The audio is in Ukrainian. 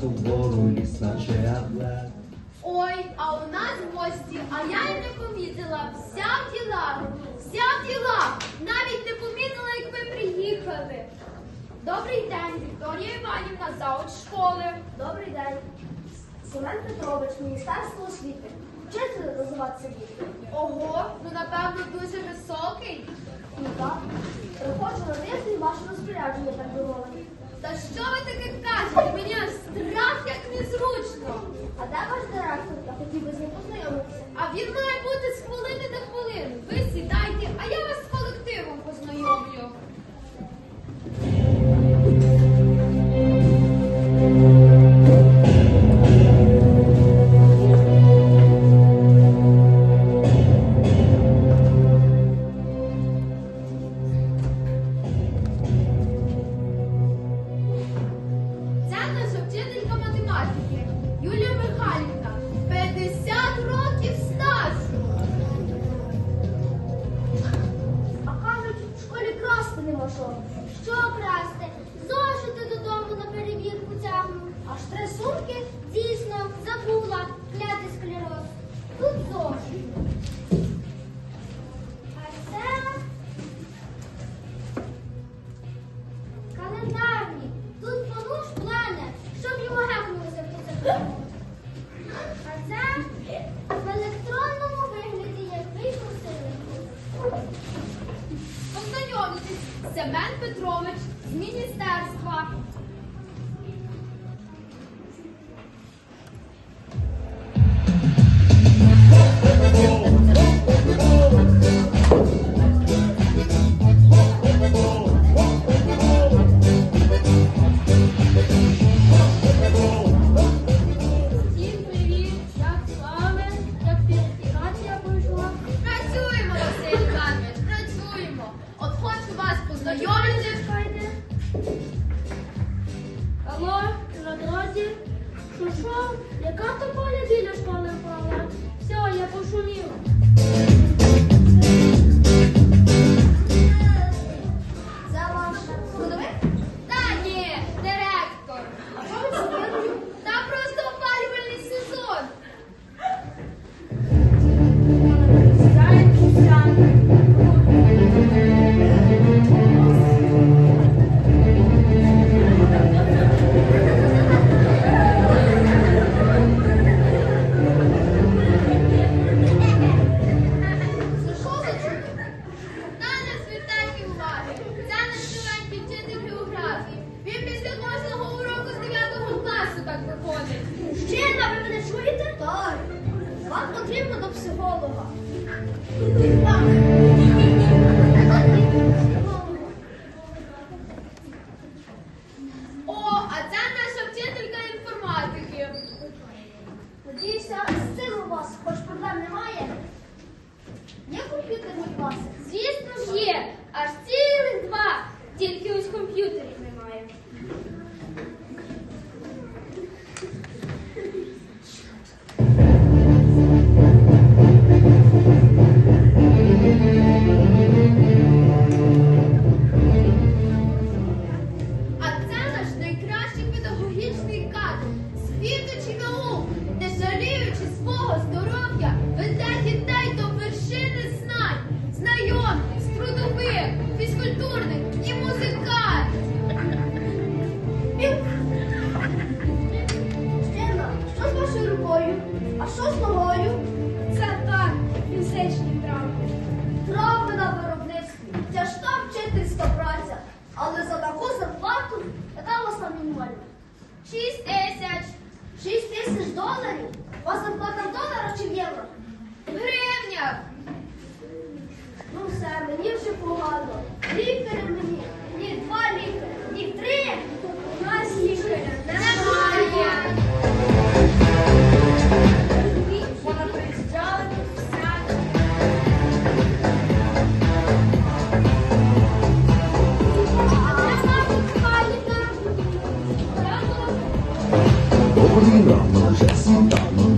то вгору ліс наче атлет. Ой, а у нас гості, а я й не помітила. Вся в ділах, вся в ділах. Навіть не помітила, як ви приїхали. Добрий день, Вікторія Іванівна, зауч школи. Добрий день. Семен Петрович, Міністерство освіти. Вчитель називатися діти. Ого, ну напевно дуже високий. Ну так. Приходжу на і ваше розпорядження, так би мовити. Та що ви таке кажете? Мені аж. Де директор? Хотів би з ним познайомитися. А він має бути з хвилини до хвилини. Ви сідайте, а я вас з колективом познайомлю. Нема що. Що красти? Зошити додому на перевірку тягну. Аж три сумки дійсно забула кляти склероз. Тут зошит. Семен Петрович з міністерства. Що що? Яка то поля біля школи впала? Все, я пошумів. Так виходить. Мужчина, ви мене чуєте? Так. Вам потрібно до психолога. Жаліючи здоров'я, веде дітей до вершини знань, знайомих, трудових, фізкультурних і музикальних. Мужчина, що з вашою рукою? А що з ногою? Це так, фізичні травми. Травми на виробництві. Тяжка вчительська праця. Але за таку зарплату, яка у вас там мінімальна? Шість тисяч Шість тисяч доларів? У вас зарплата дуже погано. Лікаря мені, ні два лікаря, ні три. У нас лікаря немає. Вона приїжджала тут всякі. Добрий ранок, вже світанок.